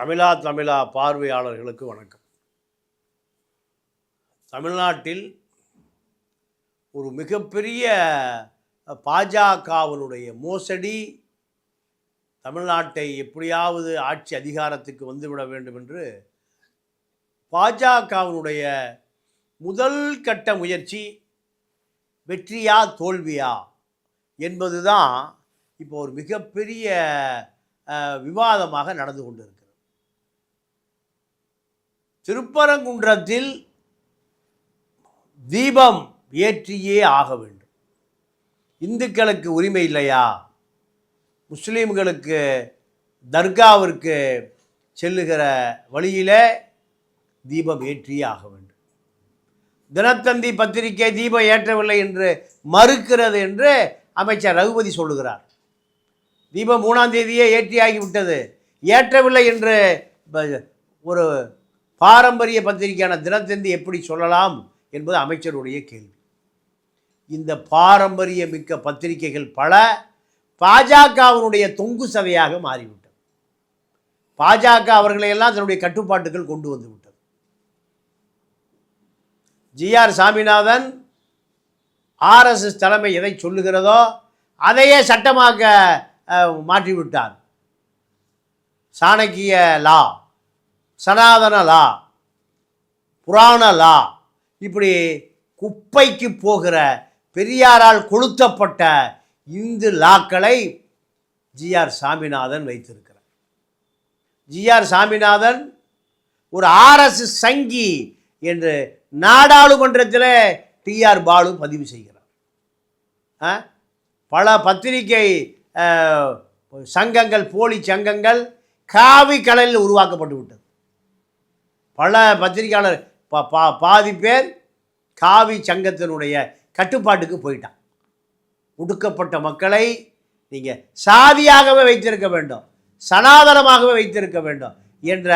தமிழா தமிழா பார்வையாளர்களுக்கு வணக்கம். தமிழ்நாட்டில் ஒரு மிகப்பெரிய பாஜகவினுடைய மோசடி தமிழ்நாட்டை எப்படியாவது ஆட்சி அதிகாரத்துக்கு வந்துவிட வேண்டும் என்று பாஜகவினுடைய முதல் கட்ட முயற்சி வெற்றியா தோல்வியா என்பதுதான் இப்போ ஒரு மிகப்பெரிய விவாதமாக நடந்து கொண்டிருக்கு. திருப்பரங்குன்றத்தில் தீபம் ஏற்றியே ஆக வேண்டும். இந்துக்களுக்கு உரிமை இல்லையா? முஸ்லீம்களுக்கு தர்காவிற்கு செல்லுகிற வழியிலே தீபம் ஏற்றியே ஆக வேண்டும். தினத்தந்தி பத்திரிகை தீபம் ஏற்றவில்லை என்று மறுக்கிறது என்று அமைச்சர் ரகுபதி சொல்லுகிறார். தீபம் மூணாம் தேதியே ஏற்றியாகி விட்டது ஏற்றவில்லை என்று ஒரு பாரம்பரிய பத்திரிகையான தினத்தந்தி எப்படி சொல்லலாம் என்பது அமைச்சருடைய கேள்வி. இந்த பாரம்பரிய மிக்க பத்திரிகைகள் பல பாஜகவினுடைய தொங்கு சபையாக மாறிவிட்டது. பாஜக அவர்களையெல்லாம் தன்னுடைய கட்டுப்பாட்டுகள் கொண்டு வந்து விட்டது. ஜிஆர் சாமிநாதன் ஆர்எஸ்எஸ் தலைமை எதை சொல்லுகிறதோ அதையே சட்டமாக்க மாற்றிவிட்டார். சாணக்கிய லா. சனாதன லா புராண லா இப்படி குப்பைக்கு போகிற பெரியாரால் கொளுத்தப்பட்ட இந்து லாக்களை ஜிஆர் சாமிநாதன் வைத்திருக்கிறார். ஜிஆர் சாமிநாதன் ஒரு ஆர்எஸ் சங்கி என்று நாடாளுமன்றத்தில் டிஆர் பாலு பதிவு செய்கிறார். ஆ? பல பத்திரிகை சங்கங்கள் போலி சங்கங்கள் காவி கலையில் உருவாக்கப்பட்டு விட்டது. பல பத்திரிகையாளர் பா பா பாதி பேர் காவி சங்கத்தினுடைய கட்டுப்பாட்டுக்கு போயிட்டான் ஒடுக்கப்பட்ட மக்களை நீங்கள் சாதியாகவே வைத்திருக்க வேண்டும் சனாதனமாகவே வைத்திருக்க வேண்டும் என்ற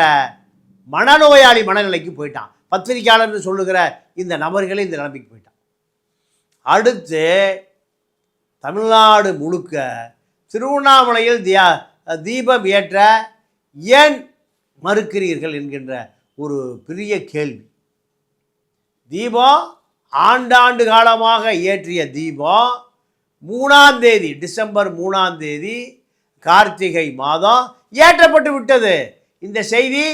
மனநோயாளி மனநிலைக்கு போயிட்டான். பத்திரிகையாளர்னு சொல்லுகிற இந்த நபர்களே இந்த நிலைமைக்கு போயிட்டான் அடுத்து தமிழ்நாடு முழுக்க திருவண்ணாமலையில் தியா தீபம் ஏற்ற ஏன் மறுக்கிறீர்கள் என்கின்ற ஒரு பெரிய கேள்வி. தீபம் ஆண்டாண்டு காலமாக ஏற்றிய தீபம் மூணாம் தேதி டிசம்பர் மூணாம் தேதி கார்த்திகை மாதம் ஏற்றப்பட்டு விட்டது. இந்த செய்தி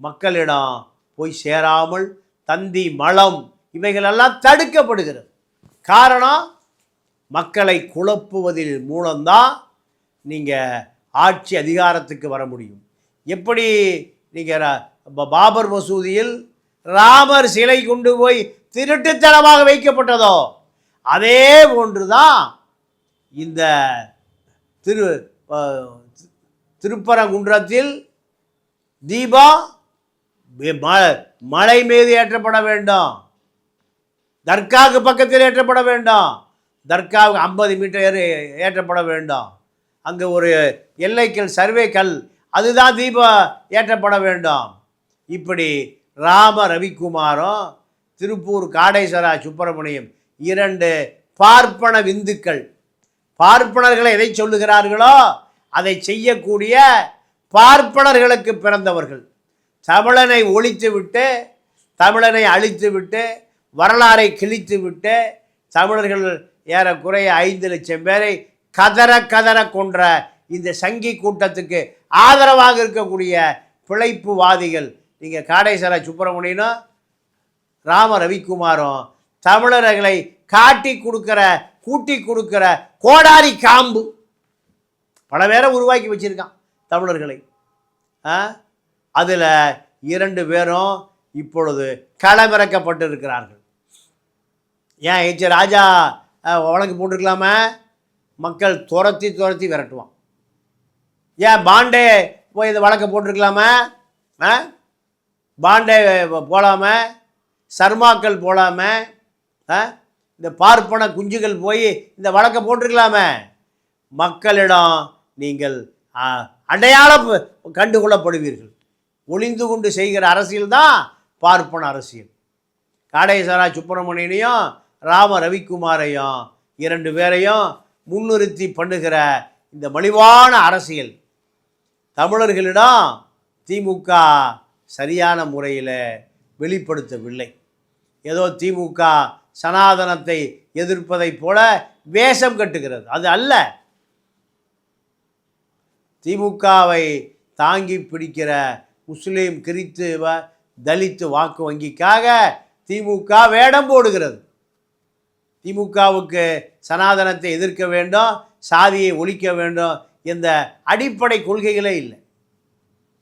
மக்களிடம் போய் சேராமல் தந்தி மலம் இவைகளெல்லாம் தடுக்கப்படுகிறது. காரணம் மக்களை குழப்புவதில் மூலம்தான் நீங்கள் ஆட்சி அதிகாரத்துக்கு வர முடியும். எப்படி நீங்கள் பாபர் மசூதியில் ராமர் சிலை கொண்டு போய் திருட்டுத்தனமாக வைக்கப்பட்டதோ அதே போன்றுதான் இந்த திரு திருப்பரங்குன்றத்தில் தீபம் ம- மலை மீது ஏற்றப்பட வேண்டும். தர்காவுக்கு பக்கத்தில் ஏற்றப்பட வேண்டும். தர்காவுக்கு ஐம்பது மீட்டர் ஏற்றப்பட வேண்டும். அங்கே ஒரு எல்லைக்கல் சர்வே கல் அதுதான் தீபம் ஏற்றப்பட வேண்டும். இப்படி ராம ரவிக்குமாரும் திருப்பூர் காடேஸ்வரா சுப்பிரமணியம் இரண்டு பார்ப்பன விந்துக்கள். பார்ப்பனர்களை எதை சொல்லுகிறார்களோ அதை செய்யக்கூடிய பார்ப்பனர்களுக்கு பிறந்தவர்கள். தமிழனை ஒழித்து விட்டு தமிழனை அழித்து விட்டு வரலாறை கிழித்து விட்டு தமிழர்கள் ஏறக்குறைய ஐந்து லட்சம் பேரை கதற கதற கொன்ற இந்த சங்கி கூட்டத்துக்கு ஆதரவாக இருக்கக்கூடிய பிழைப்புவாதிகள் நீங்கள் காடேஸ்வர சுப்பிரமணியனும் ராம ரவிக்குமாரும் தமிழர்களை காட்டி கொடுக்குற கூட்டி கொடுக்குற கோடாரி காம்பு பல பேரை உருவாக்கி வச்சிருக்கான் தமிழர்களை. அதில் இரண்டு பேரும் இப்பொழுது களமிறக்கப்பட்டு இருக்கிறார்கள் ஏன் எச் ராஜா வழக்கு போட்டிருக்கலாமே? மக்கள் துரத்தி துரத்தி விரட்டுவான். ஏன் பாண்டே போய் இந்த வழக்கு போட்டிருக்கலாமா? ஆ? பாண்டே போலாமே சர்மாக்கள் போலாமே இந்த பார்ப்பன குஞ்சுகள் போய் இந்த வழக்கை போட்டிருக்கலாமே. மக்களிடம் நீங்கள் அடையாளம் கண்டுகொள்ளப்படுவீர்கள். ஒளிந்து கொண்டு செய்கிற அரசியல் தான் பார்ப்பன அரசியல். காடேஸ்வரா சுப்பிரமணியனையும் ராம ரவிக்குமாரையும் இரண்டு பேரையும் முன்னிறுத்தி பண்ணுகிற இந்த மலிவான அரசியல். தமிழர்களிடம் திமுக சரியான முறையில் வெளிப்படுத்தவில்லை. ஏதோ திமுக சனாதனத்தை எதிர்ப்பதைப் போல வேஷம் கட்டுகிறது. அது அல்ல. திமுகவை தாங்கி பிடிக்கிற முஸ்லீம் கிறித்துவ தலித்து வாக்கு வங்கிக்காக திமுக வேடம் போடுகிறது. திமுகவுக்கு சனாதனத்தை எதிர்க்க வேண்டும் சாதியை ஒழிக்க வேண்டும் என்ற அடிப்படை கொள்கைகளே இல்லை.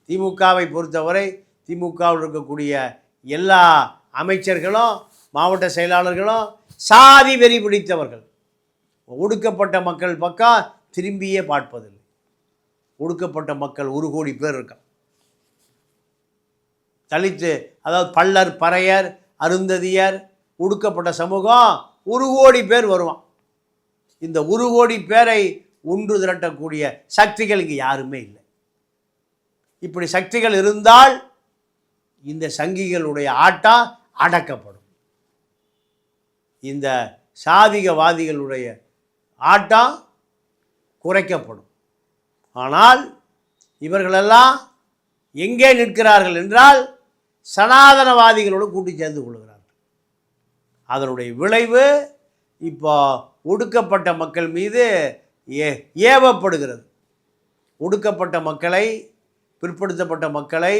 திமுகவை பொறுத்தவரை திமுகவில் இருக்கக்கூடிய எல்லா அமைச்சர்களும் மாவட்ட செயலாளர்களும் சாதி வெறி பிடித்தவர்கள். ஒடுக்கப்பட்ட மக்கள் பக்கம் திரும்பியே பார்ப்பதில்லை. ஒடுக்கப்பட்ட மக்கள் ஒரு கோடி பேர் இருக்கான் தலித்து அதாவது பல்லர் பறையர் அருந்ததியர் ஒடுக்கப்பட்ட சமூகம் ஒரு கோடி பேர் வருவான். இந்த ஒரு கோடி பேரை ஒன்று திரட்டக்கூடிய சக்திகள் இங்கே யாருமே இல்லை. இப்படி சக்திகள் இருந்தால் இந்த சங்கிகளுடைய ஆட்டம் அடக்கப்படும். இந்த சாதிகவாதிகளுடைய ஆட்டம் குறைக்கப்படும். ஆனால் இவர்களெல்லாம் எங்கே நிற்கிறார்கள் என்றால் சனாதனவாதிகளோடு கூட்டி சேர்ந்து கொள்கிறார்கள். அதனுடைய விளைவு இப்போ ஒடுக்கப்பட்ட மக்கள் மீது ஏ ஏவப்படுகிறது. ஒடுக்கப்பட்ட மக்களை பிற்படுத்தப்பட்ட மக்களை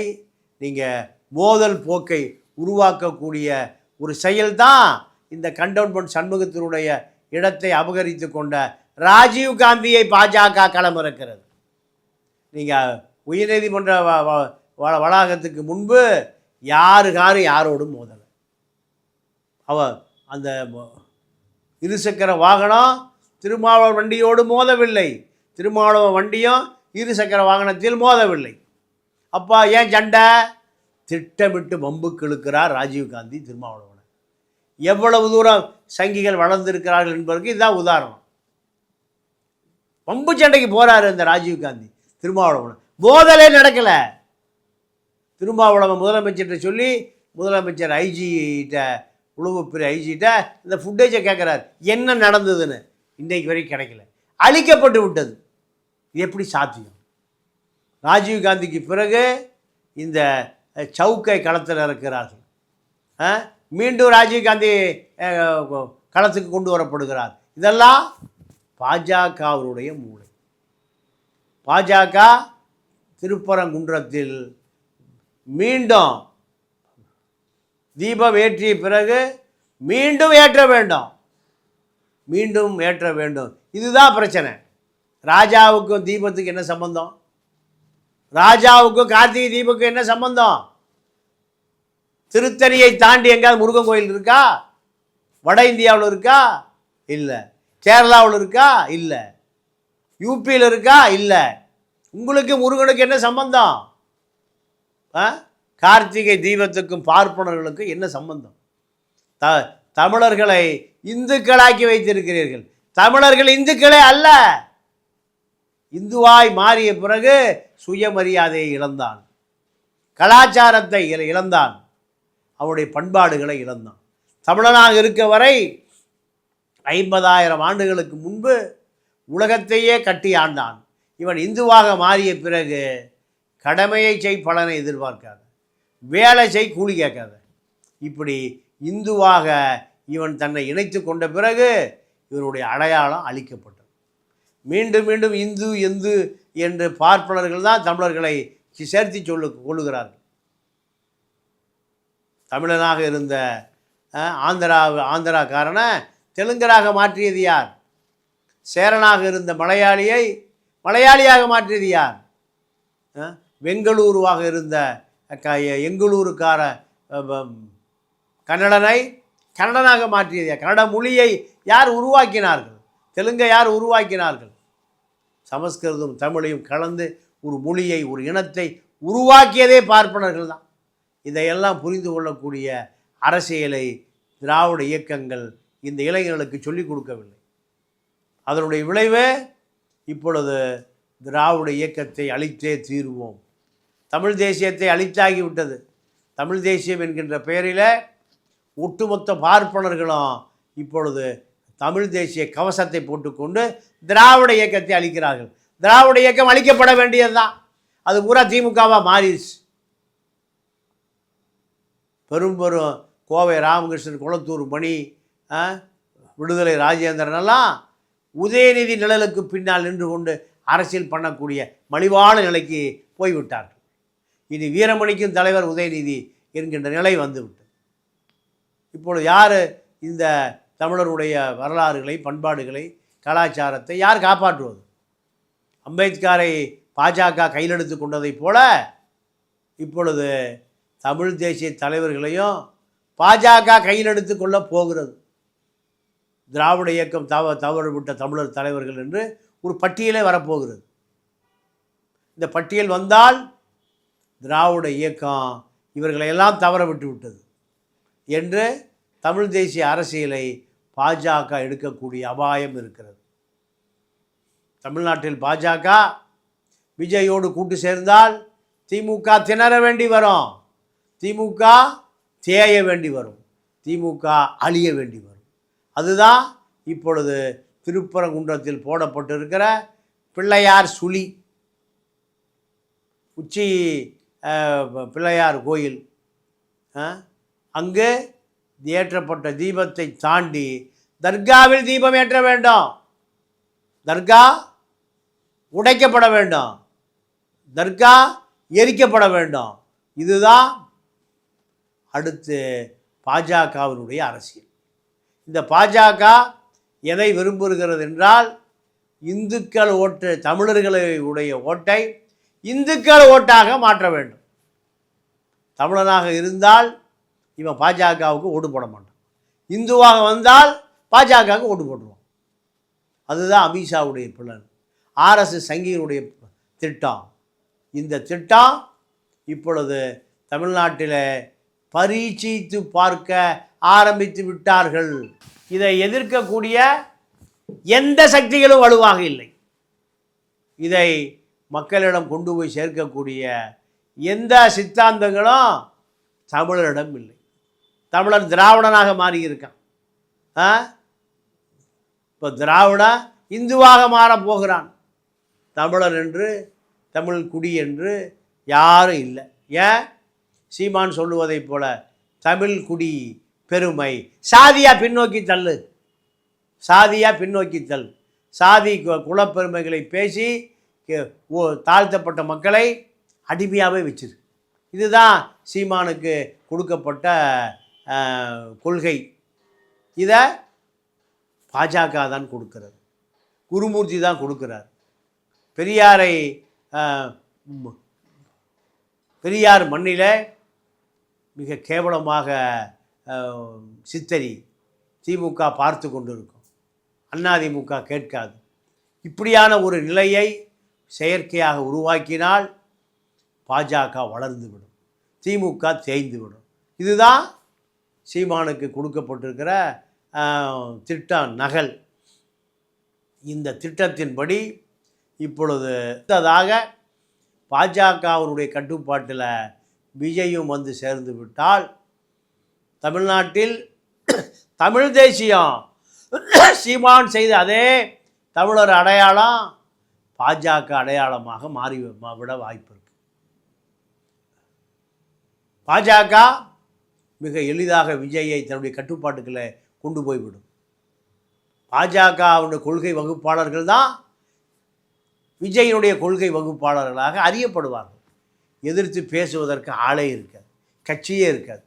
நீங்கள் மோதல் போக்கை உருவாக்கக்கூடிய ஒரு செயல்தான் இந்த கண்டோன்மெண்ட் சண்முகத்தினுடைய இடத்தை அபகரித்து கொண்ட ராஜீவ் காந்தியை பாஜக களமிறக்கிறது. நீங்கள் உயர்நீதிமன்ற வ- வ- வ- வளாகத்துக்கு முன்பு யாரு காரு யாரோடும் மோதலை. அவ அந்த இருசக்கர வாகனம் திருமாவளவன் வண்டியோடு மோதவில்லை. திருமாவளவன் வண்டியும் இருசக்கர வாகனத்தில் மோதவில்லை. அப்பா ஏன் சண்டை? திட்டமிட்டு வம்புக்கு இழுக்கிறார் ராஜீவ்காந்தி திருமாவளவனை. எவ்வளவு தூரம் சங்கிகள் வளர்ந்திருக்கிறார்கள் என்பதற்கு இதுதான் உதாரணம். வம்பு சண்டைக்கு போகிறாரு இந்த ராஜீவ்காந்தி திருமாவளவன். மோதலே நடக்கலை. திருமாவளவன் முதலமைச்சர்கிட்ட சொல்லி முதலமைச்சர் ஐஜிகிட்ட உளவுப்பிரி ஐஜிகிட்ட இந்த ஃபுட்டேஜை கேட்குறாரு என்ன நடந்ததுன்னு இன்றைக்கு வரைக்கும் கிடைக்கல. அழிக்கப்பட்டு விட்டது. இது எப்படி சாத்தியம்? ராஜீவ்காந்திக்கு பிறகு இந்த சவுக்கை களத்தில் இருக்கிறார்கள். ஆ? மீண்டும் ராஜீவ்காந்தி களத்துக்கு கொண்டு வரப்படுகிறார். இதெல்லாம் பாஜகவினுடைய மூளை. பாஜக திருப்பரங்குன்றத்தில் மீண்டும் தீபம் ஏற்றிய பிறகு மீண்டும் ஏற்ற வேண்டும். மீண்டும் ஏற்ற வேண்டும். இதுதான் பிரச்சனை. ராஜாவுக்கும் தீபத்துக்கு என்ன சம்பந்தம்? ராஜாவுக்கும் கார்த்திகை தீபுக்கும் என்ன சம்பந்தம்? திருத்தணியை தாண்டி எங்கேயாவது முருகன் கோயில் இருக்கா? வட இந்தியாவில் இருக்கா? இல்லை. கேரளாவில் இருக்கா? இல்லை. யூபியில் இருக்கா? இல்லை. உங்களுக்கு முருகனுக்கு என்ன சம்பந்தம்? கார்த்திகை தீபத்துக்கும் பார்ப்பனர்களுக்கும் என்ன சம்பந்தம்? த தமிழர்களை இந்துக்களாக்கி வைத்திருக்கிறீர்கள். தமிழர்கள் இந்துக்களே அல்ல. இந்துவாய் மாறிய பிறகு சுயமரியாதையை இழந்தான். கலாச்சாரத்தை இழந்தான். அவனுடைய பண்பாடுகளை இழந்தான். தமிழனாக இருக்க வரை ஐம்பதாயிரம் ஆண்டுகளுக்கு முன்பு உலகத்தையே கட்டி ஆண்டான். இவன் இந்துவாக மாறிய பிறகு கடமையை செய் பலனை எதிர்பார்க்காத. வேலை செய் கூலி கேட்காத. இப்படி இந்துவாக இவன் தன்னை இணைத்து கொண்ட பிறகு இவருடைய அடையாளம் அழிக்கப்பட்டது. மீண்டும் மீண்டும் இந்து இந்து என்று பார்ப்பனர்கள் தான் தமிழர்களை சேர்த்து சொல்லு கொள்ளுகிறார்கள். தமிழனாக இருந்த ஆந்திரா ஆந்திராக்காரனை தெலுங்கராக மாற்றியது யார்? சேரனாக இருந்த மலையாளியை மலையாளியாக மாற்றியது யார்? பெங்களூருவாக வெங்களூருவாக இருந்த க எங்களூருக்கார கன்னடனை கன்னடனாக மாற்றியது யார்? கன்னட மொழியை யார் உருவாக்கினார்கள்? தெலுங்கை யார் உருவாக்கினார்கள்? சமஸ்கிருதம் தமிழையும் கலந்து ஒரு மொழியை ஒரு இனத்தை உருவாக்கியதே பார்ப்பனர்கள் தான். இதையெல்லாம் புரிந்து கொள்ளக்கூடிய அரசியலை திராவிட இயக்கங்கள் இந்த இளைஞர்களுக்கு சொல்லிக் கொடுக்கவில்லை. அதனுடைய விளைவு இப்பொழுது திராவிட இயக்கத்தை அழித்தே தீருவோம். தமிழ் தேசியத்தை அழித்தாகிவிட்டது. தமிழ் தேசியம் என்கின்ற பெயரில் ஒட்டுமொத்த பார்ப்பனர்களும் இப்பொழுது தமிழ் தேசிய கவசத்தை போட்டுக்கொண்டு திராவிட இயக்கத்தை அளிக்கிறார்கள். திராவிட இயக்கம் அழிக்கப்பட வேண்டியதுதான். அது பூரா திமுகவாக மாறிடுச்சு. பெரும் பெரும் கோவை ராமகிருஷ்ணன் குளத்தூர் மணி விடுதலை ராஜேந்திரன் எல்லாம் உதயநிதி நிழலுக்கு பின்னால் நின்று கொண்டு அரசியல் பண்ணக்கூடிய மலிவான நிலைக்கு போய்விட்டார்கள். இனி வீரமணிக்கும் தலைவர் உதயநிதி என்கின்ற நிலை வந்துவிட்டது. இப்பொழுது யார் இந்த தமிழருடைய வரலாறுகளை பண்பாடுகளை கலாச்சாரத்தை யார் காப்பாற்றுவது? அம்பேத்கரை பாஜக கையிலெடுத்து கொண்டதைப் போல இப்பொழுது தமிழ் தேசிய தலைவர்களையும் பாஜக கையிலெடுத்து கொள்ள போகிறது. திராவிட இயக்கம் தவ தவறுவிட்ட தமிழர் தலைவர்கள் என்று ஒரு பட்டியலே வரப்போகிறது. இந்த பட்டியல் வந்தால் திராவிட இயக்கம் இவர்களை எல்லாம் தவற விட்டு விட்டது என்று தமிழ் தேசிய அரசியலை பாஜக எடுக்கக்கூடிய அபாயம் இருக்கிறது. தமிழ்நாட்டில் பாஜக விஜயோடு கூட்டு சேர்ந்தால் திமுக திணற வேண்டி வரும். திமுக தேய வேண்டி வரும். திமுக அழிய வேண்டி வரும். அதுதான் இப்பொழுது திருப்பரங்குன்றத்தில் போடப்பட்டிருக்கிற பிள்ளையார் சுழி. உச்சி பிள்ளையார் கோயில். அங்கு ஏற்றப்பட்ட தீபத்தை தாண்டி தர்காவில் தீபம் ஏற்ற வேண்டும். தர்கா உடைக்கப்பட வேண்டும். தர்கா எரிக்கப்பட வேண்டும். இதுதான் அடுத்து பாஜகவினுடைய அரசியல். இந்த பாஜக எதை விரும்புகிறது என்றால் இந்துக்கள் ஓட்டு தமிழர்களை உடைய ஓட்டை இந்துக்கள் ஓட்டாக மாற்ற வேண்டும். தமிழனாக இருந்தால் இவன் பாஜகவுக்கு ஓட்டு போட மாட்டான். இந்துவாக வந்தால் பாஜகவுக்கு ஓட்டு போட்டுருவான். அதுதான் அமித்ஷாவுடைய பிளான். ஆர்எஸ்எஸ் சங்கியினுடைய திட்டம். இந்த திட்டம் இப்பொழுது தமிழ்நாட்டில் பரீட்சித்து பார்க்க ஆரம்பித்து விட்டார்கள். இதை எதிர்க்கக்கூடிய எந்த சக்திகளும் வலுவாக இல்லை. இதை மக்களிடம் கொண்டு போய் சேர்க்கக்கூடிய எந்த சித்தாந்தங்களும் தமிழரிடம் இல்லை. தமிழர் திராவிடனாக மாறியிருக்கான். ஆ? இப்போ திராவிடா இந்துவாக மாறப் போகிறான். தமிழர் என்று தமிழ் குடி என்று யாரும் இல்லை. ஏன்? சீமான் சொல்லுவதைப் போல தமிழ் குடி பெருமை. சாதியாக பின்னோக்கி தள்ளு. சாதியாக பின்னோக்கி தள் சாதி கு- குலப்பெருமைகளை பேசி ஓ- தாழ்த்தப்பட்ட மக்களை அடிமையாகவே வச்சிரு. இதுதான் சீமானுக்கு கொடுக்கப்பட்ட கொள்கை. இதை பாஜக தான் கொடுக்கிறது. குருமூர்த்தி தான் கொடுக்கிறார். பெரியாரை பெரியார் மண்ணில் மிக கேவலமாக சித்தரி திமுக பார்த்து கொண்டிருக்கும். அதிமுக கேட்காது. இப்படியான ஒரு நிலையை செயற்கையாக உருவாக்கினால் பாஜக வளர்ந்துவிடும் திமுக தேய்ந்துவிடும் இதுதான் சீமானுக்கு கொடுக்கப்பட்டிருக்கிற திட்ட திட்டம் நகல். இந்த திட்டத்தின்படி இப்பொழுது அடுத்ததாக பாஜகவினுடைய கட்டுப்பாட்டில் விஜயும் வந்து சேர்ந்து விட்டால் தமிழ்நாட்டில் தமிழ் தேசியம் சீமான் செய்த அதே தமிழர் அடையாளம் பாஜக அடையாளமாக மாறி விட வாய்ப்பு இருக்கு. பாஜக மிக எளிதாக விஜயை தன்னுடைய கட்டுப்பாட்டுக்களை கொண்டு போய்விடும். பாஜகவுடைய கொள்கை வகுப்பாளர்கள் தான் விஜயினுடைய கொள்கை வகுப்பாளர்களாக அறியப்படுவார்கள். எதிர்த்து பேசுவதற்கு ஆளே இருக்காது கட்சியே இருக்காது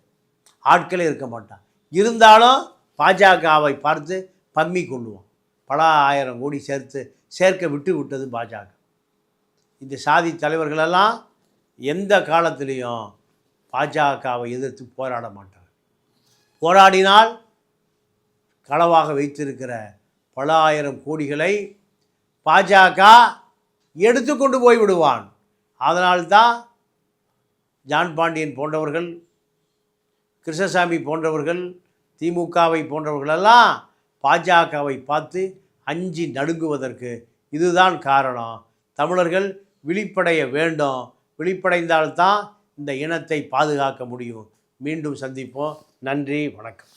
ஆட்களே இருக்க மாட்டான் இருந்தாலும் பாஜகவை பார்த்து பம்மி கொள்ளுவான் பல ஆயிரம் கோடி சேர்த்து சேர்க்க விட்டு விட்டது பாஜக. இந்த சாதி தலைவர்களெல்லாம் எந்த காலத்திலையும் பாஜகவை எதிர்த்து போராட மாட்டார் போராடினால் களவாக வைத்திருக்கிற பல ஆயிரம் கோடிகளை பாஜக எடுத்துக்கொண்டு போய் விடுவான். அதனால்தான் ஜான் பாண்டியன் போன்றவர்கள் கிருஷ்ணசாமி போன்றவர்கள் திமுகவை போன்றவர்களெல்லாம் பாஜகவை பார்த்து அஞ்சி நடுங்குவதற்கு இதுதான் காரணம். தமிழர்கள் விழிப்படைய வேண்டும். விழிப்படைந்தால்தான் இந்த இனத்தை பாதுகாக்க முடியும். மீண்டும் சந்திப்போம். நன்றி வணக்கம்.